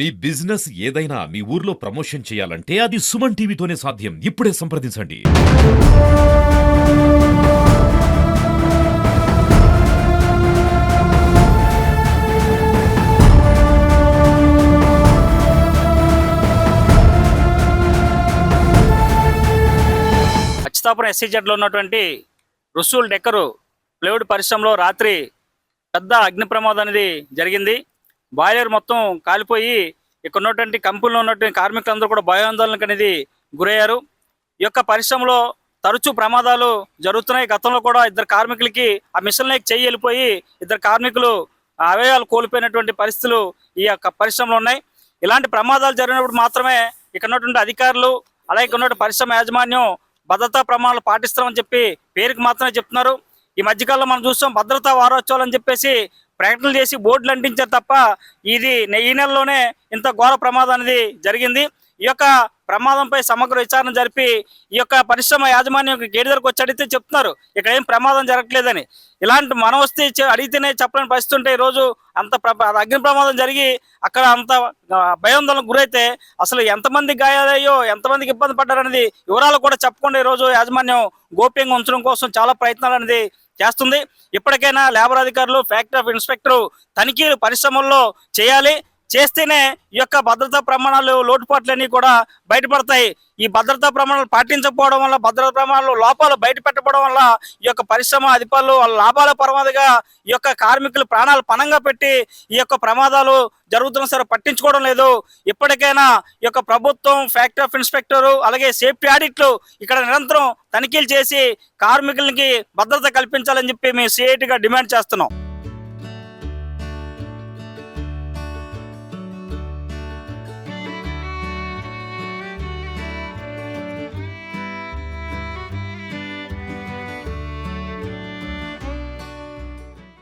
మీ business ఏదైనా మీ ఊర్లో promotion చేయాలంటే అది సుమన్ టీవీతోనే సాధ్యం. ఇప్పుడే సంప్రదించండి. అచ్యుతాపురం ఎస్సీజెడ్లో ఉన్నటువంటి రుసూల్ డెక్కరు ప్లేవుడ్ పరిశ్రమలో రాత్రి పెద్ద అగ్ని ప్రమాదం అనేది జరిగింది. బాయిలర్ మొత్తం కాలిపోయి ఇక్కడ ఉన్నటువంటి కంపెనీలో ఉన్నటువంటి కార్మికులందరూ కూడా భయాందోళనకు అనేది గురయ్యారు. ఈ యొక్క పరిశ్రమలో తరచూ ప్రమాదాలు జరుగుతున్నాయి. గతంలో కూడా ఇద్దరు కార్మికులకి ఆ మిషన్లోకి చెయ్యి వెళ్ళిపోయి ఇద్దరు కార్మికులు అవయవాలు కోల్పోయినటువంటి పరిస్థితులు ఈ యొక్క పరిశ్రమలో ఉన్నాయి. ఇలాంటి ప్రమాదాలు జరిగినప్పుడు మాత్రమే ఇక్కడ ఉన్నటువంటి అధికారులు అలాగే ఇక్కడ ఉన్నటువంటి పరిశ్రమ యాజమాన్యం భద్రతా ప్రమాణాలు పాటిస్తామని చెప్పి పేరుకి మాత్రమే చెప్తున్నారు. ఈ మధ్యకాలంలో మనం చూస్తాం భద్రతా వారోత్సవాలు అని చెప్పేసి ప్రకటనలు చేసి బోర్డులు అంటించారు తప్ప ఇది ఈ నెలలోనే ఇంత ఘోర ప్రమాదం అనేది జరిగింది. ఈ యొక్క ప్రమాదంపై సమగ్ర విచారణ జరిపి ఈ యొక్క పరిశ్రమ యాజమాన్యం గేట్ దగ్గరకు వచ్చి అడిగితే చెప్తున్నారు ఇక్కడ ఏం ప్రమాదం జరగట్లేదని. ఇలాంటి మనం వస్తే అడిగితేనే చెప్పలేని పరిస్థితి ఉంటే ఈరోజు అంత ప్ర- అగ్ని ప్రమాదం జరిగి అక్కడ అంత భయోందోళనకు గురైతే అసలు ఎంతమంది గాయాలయ్యో ఎంతమందికి ఇబ్బంది పడ్డారనేది వివరాలు కూడా చెప్పకుండా ఈరోజు యాజమాన్యం గోప్యంగా ఉంచడం కోసం చాలా ప్రయత్నాలు అనేది చేస్తుంది. ఇప్పటికైనా లేబర్ అధికారులు ఫ్యాక్టరీ ఆఫ్ ఇన్స్పెక్టర్ తనిఖీలు పరిశ్రమల్లో చేయాలి. చేస్తేనే ఈ యొక్క భద్రతా ప్రమాణాలు లోటుపాట్లన్నీ కూడా బయటపడతాయి. ఈ భద్రతా ప్రమాణాలు పాటించకపోవడం వల్ల భద్రతా ప్రమాణాలు లోపాలు బయట పెట్టడం వల్ల ఈ యొక్క పరిశ్రమ అధిపతులు వాళ్ళ లాభాల పరమాదిగా ఈ యొక్క కార్మికులు ప్రాణాలు పణంగా పెట్టి ఈ యొక్క ప్రమాదాలు జరుగుతున్న సరే పట్టించుకోవడం లేదు. ఇప్పటికైనా ఈ యొక్క ప్రభుత్వం ఫ్యాక్టరీ ఆఫ్ ఇన్స్పెక్టర్ అలాగే సేఫ్టీ ఆడిట్లు ఇక్కడ నిరంతరం తనిఖీలు చేసి కార్మికులకి భద్రత కల్పించాలని చెప్పి మేము సిఐటిగా డిమాండ్ చేస్తున్నాం.